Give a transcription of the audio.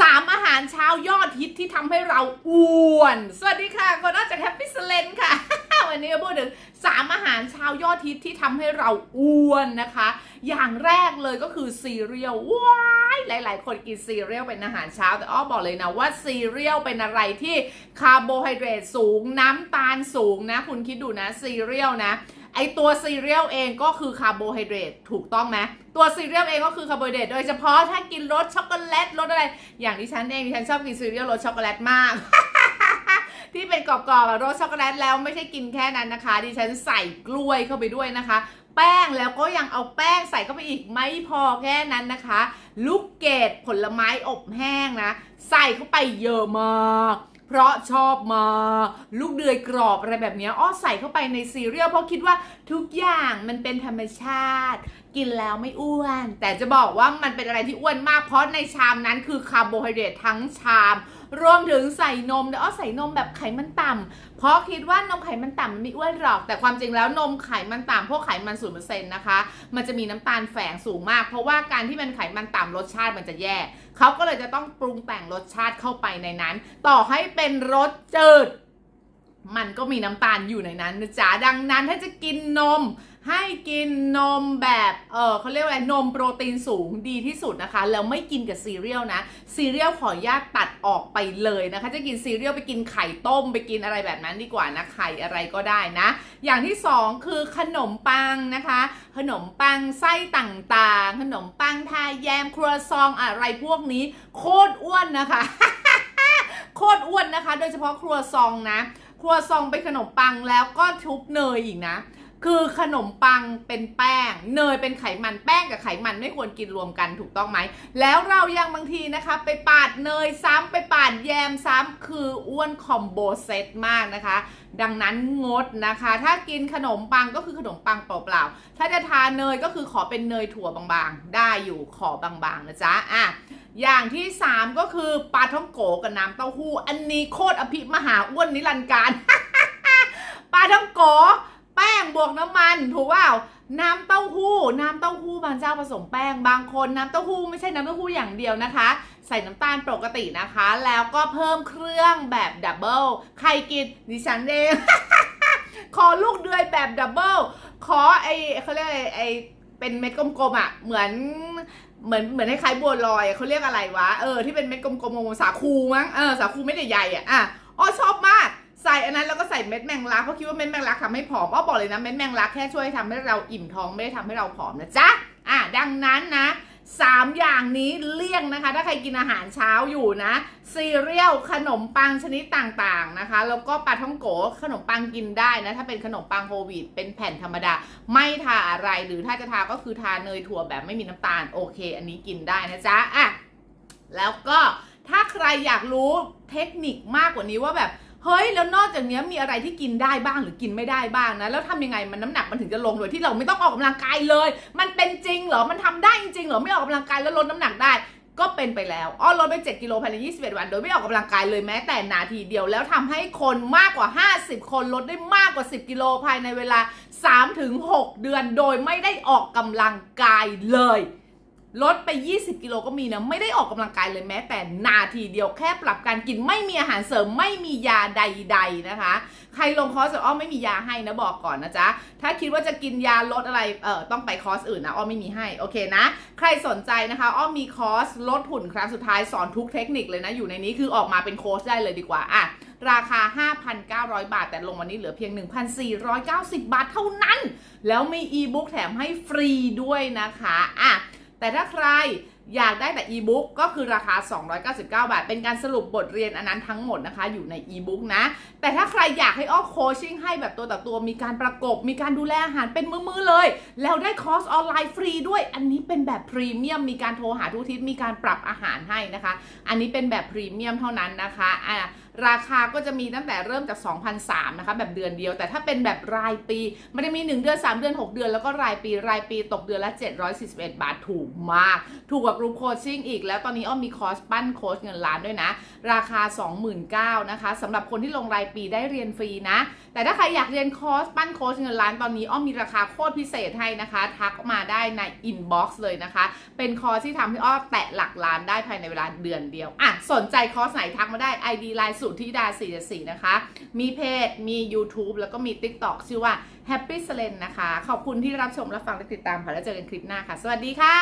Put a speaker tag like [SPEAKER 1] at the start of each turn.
[SPEAKER 1] สามอาหารเช้ายอดฮิตที่ทำให้เราอ้วน สวัสดีค่ะคนนอกจากแฮปปี้สเลนค่ะ วันนี้มาพูดถึงสามอาหารเช้ายอดฮิตที่ทำให้เราอ้วนนะคะ อย่างแรกเลยก็คือซีเรียลว้ายหลาย ๆ คนกินซีเรียลเป็นอาหารเช้า แต่อ้อบอกเลยนะว่าซีเรียลเป็นอะไรที่คาร์โบไฮเดรตสูงน้ำตาลสูงนะ คุณคิดดูนะซีเรียลนะ ไอตัวซีเรียลเองก็คือคาร์โบไฮเดรตถูกต้องไหมตัวซีเรียลเองก็คือคาร์โบไฮเดรตโดยเฉพาะถ้ากินรสช็อกโกแลตรสอะไร อย่างดิฉันเองดิฉันชอบกินซีเรียลรสช็อกโกแลตมาก ที่เป็นกรอบๆอะรสช็อกโกแลตแล้วไม่ใช่กินแค่นั้นนะคะ ดิฉันใส่กล้วยเข้าไปด้วยนะคะ แป้งแล้วก็ยังเอาแป้งใส่เข้าไปอีกไม่พอแค่นั้นนะคะ ลูกเกดผลไม้อบแห้งนะ ใส่เข้าไปเยอะมาก เพราะชอบมาลูกเดือยกรอบอะไรแบบนี้อ้อใส่เข้าไปในซีเรียลเพราะคิดว่าทุกอย่างมันเป็นธรรมชาติ กินแล้วไม่อ้วน แต่จะบอกว่ามันเป็นอะไรที่อ้วนมากเพราะในชามนั้นคือคาร์โบไฮเดรตทั้งชาม รวมถึงใส่นมแต่อ้อใส่นมแบบไขมันต่ำเพราะคิดว่านมไขมันต่ำมันไม่อ้วนหรอก แต่ความจริงแล้วนมไขมันต่ำพวกไขมันศูนเปอร์เซ็นต์นะคะ มันจะมีน้ำตาลแฝงสูงมาก เพราะว่าการที่มันไขมันต่ำรสชาติมันจะแย่เขาก็เลยจะต้องปรุงแต่งรสชาติเข้าไปในนั้น ต่อให้เป็นรสจืดมันก็มีน้ำตาลอยู่ในนั้นนะจ๊ะดังนั้นถ้าจะกินนม ให้กินนมแบบ เออเขาเรียกว่าอะไร นมโปรตีนสูงดีที่สุดนะคะ แล้วไม่กินกับซีเรียลนะ ซีเรียลขออนุญาตตัดออกไปเลยนะคะ จะกินซีเรียลไปกินไข่ต้มไปกินอะไรแบบนั้นดีกว่านะ ไข่อะไรก็ได้นะ อย่างที่สองคือขนมปังนะคะ ขนมปังไส้ต่างๆ ขนมปังทาแยมครัวซองอะไรพวกนี้ โคตรอ้วนนะคะ โคตรอ้วนนะคะ โดยเฉพาะครัวซองนะ ครัวซองเป็นขนมปังแล้วก็ทุบเนยอีกนะ คือขนมปังเป็นแป้ง เนยเป็นไขมันแป้งกับไขมันไม่ควรกินรวมกันถูกต้องไหม แล้วเรายังบางทีนะคะ ไปปาดเนยซ้ำไปปาดแยมซ้ำคืออ้วนคอมโบเซตมากนะคะ ดังนั้นงดนะคะ ถ้ากินขนมปังก็คือขนมปังเปล่าๆถ้าจะทานเนยก็คือขอเป็นเนยถั่วบางๆ ได้อยู่ขอบางๆนะจ๊ะอะอย่างที่ 3 ก็คือปลาท่องโกกับน้ำเต้าหู้ อันนี้โคตรอภิมหาอ้วนนิรันดร์การปลาท่องโก บวกน้ำมันถูกเปล่าน้ำเต้าหู้ น้ำเต้าหู้บางเจ้าผสมแป้งบางคนน้ำเต้าหู้ไม่ใช่น้ำเต้าหู้อย่างเดียวนะคะ ใส่น้ำตาลปกตินะคะ แล้วก็เพิ่มเครื่องแบบดับเบิลใครกินดิฉันเอง ขอลูกเดือยแบบดับเบิลขอไอเขาเรียกอะไรไอเป็นเม็ดกลมๆอะเหมือนเหมือนเหมือนคล้ายๆบัวลอยเขาเรียกอะไรวะเออที่เป็นเม็ดกลมๆสาคูมั้งเออสาคูเม็ดใหญ่ๆอะอะ อันนั้นแล้วก็ใส่เม็ดแมงลักเพราะคิดว่าเม็ดแมงลักทำให้ผอมอ้อบอกเลยนะเม็ดแมงลักแค่ช่วยทำให้เราอิ่มท้องไม่ได้ทำให้เราผอมนะจ๊ะอะดังนั้นนะสามอย่างนี้เลี่ยงนะคะ ถ้าใครกินอาหารเช้าอยู่นะซีเรียลขนมปังชนิดต่างๆนะคะ แล้วก็ปลาท่องโกขนมปังกินได้นะ ถ้าเป็นขนมปังโฮวีตเป็นแผ่นธรรมดา ไม่ทาอะไรหรือถ้าจะทาก็คือทาเนยถั่วแบบไม่มีน้ำตาลโอเค อันนี้กินได้นะจ๊ะอะแล้วก็ถ้าใครอยากรู้เทคนิคมากกว่านี้ว่าแบบ เฮ้ยแล้วนอกจากนี้มีอะไรที่กินได้บ้างหรือกินไม่ได้บ้างนะ แล้วทำยังไงมันน้ำหนักมันถึงจะลงโดยที่เราไม่ต้องออกกำลังกายเลย มันเป็นจริงเหรอมันทำได้จริงเหรอไม่ออกกำลังกายแล้วลดน้ำหนักได้ก็เป็นไปแล้ว อ้อลดไป 7 กิโลภายใน 21 วัน โดยไม่ออกกำลังกายเลยแม้แต่นาทีเดียว แล้วทำให้คนมากกว่า 50 คนลดได้มากกว่า 10 กิโลภายในเวลา 3-6 เดือน โดยไม่ได้ออกกำลังกายเลย ลดไป 20 กิโลก็มีนะ ไม่ได้ออกกำลังกายเลยแม้แต่นาทีเดียวแค่ปรับการกินไม่มีอาหารเสริมไม่มียาใด ๆนะคะ ใครลงคอร์สอ้อมไม่มียาให้นะบอกก่อนนะจ๊ะ ถ้าคิดว่าจะกินยาลดอะไรเออต้องไปคอร์สอื่นนะอ้อมไม่มีให้โอเคนะ ใครสนใจนะคะอ้อมมีคอร์สลดหุ่นครั้งสุดท้ายสอนทุกเทคนิคเลยนะอยู่ในนี้คือออกมาเป็นโค้ชได้เลยดีกว่าอะราคา 5,900 บาท แต่ลงวันนี้เหลือเพียง 1,490 บาทเท่านั้น แล้วมีอีบุ๊กแถมให้ฟรีด้วยนะคะ อะ แต่ถ้าใครอยากได้แต่อีบุ๊กก็คือราคา 299 บาท เป็นการสรุปบทเรียนอันนั้นทั้งหมดนะคะ อยู่ในอีบุ๊กนะ แต่ถ้าใครอยากให้อ้อโคชชิ่งให้แบบตัวต่อตัวมีการประกบ มีการดูแลอาหารเป็นมือๆเลย แล้วได้คอร์สออนไลน์ฟรีด้วย อันนี้เป็นแบบพรีเมียม มีการโทรหาทุกทิศมีการปรับอาหารให้นะคะ อันนี้เป็นแบบพรีเมียมเท่านั้นนะคะอะ ราคาก็จะมีตั้งแต่เริ่มจาก 2,003นะคะแบบเดือนเดียว แต่ถ้าเป็นแบบรายปีมันจะมี 1 เดือน 3 เดือน 6 เดือนแล้วก็รายปีรายปีตกเดือนละ 741 บาทถูกมาก ถูกกว่ากรุ๊ปโคชชิ่งอีกแล้วตอนนี้อ้อมมีคอร์สปั้นโค้ชเงินล้านด้วยนะ ราคา 29,000นะคะสำหรับคนที่ลงรายปีได้เรียนฟรีนะ แต่ถ้าใครอยากเรียนคอร์สปั้นโค้ชเงินล้านตอนนี้อ้อมมีราคาโคตรพิเศษให้นะคะ ทักมาได้ในอินบ็อกซ์เลยนะคะ เป็นคอร์สที่ทำให้อ้อแตะหลักล้านได้ภายในเวลาเดือนเดียวอะสนใจคอร์สไหนทักมาได้ ID ไลน์สุทธิดา44นะคะ มีเพจ มี YouTube แล้วก็มี TikTok ชื่อว่า Happy s l e n นะคะ ขอบคุณที่รับชมรับฟังและติดตามค่ะ แล้วเจอกันคลิปหน้าค่ะ สวัสดีค่ะ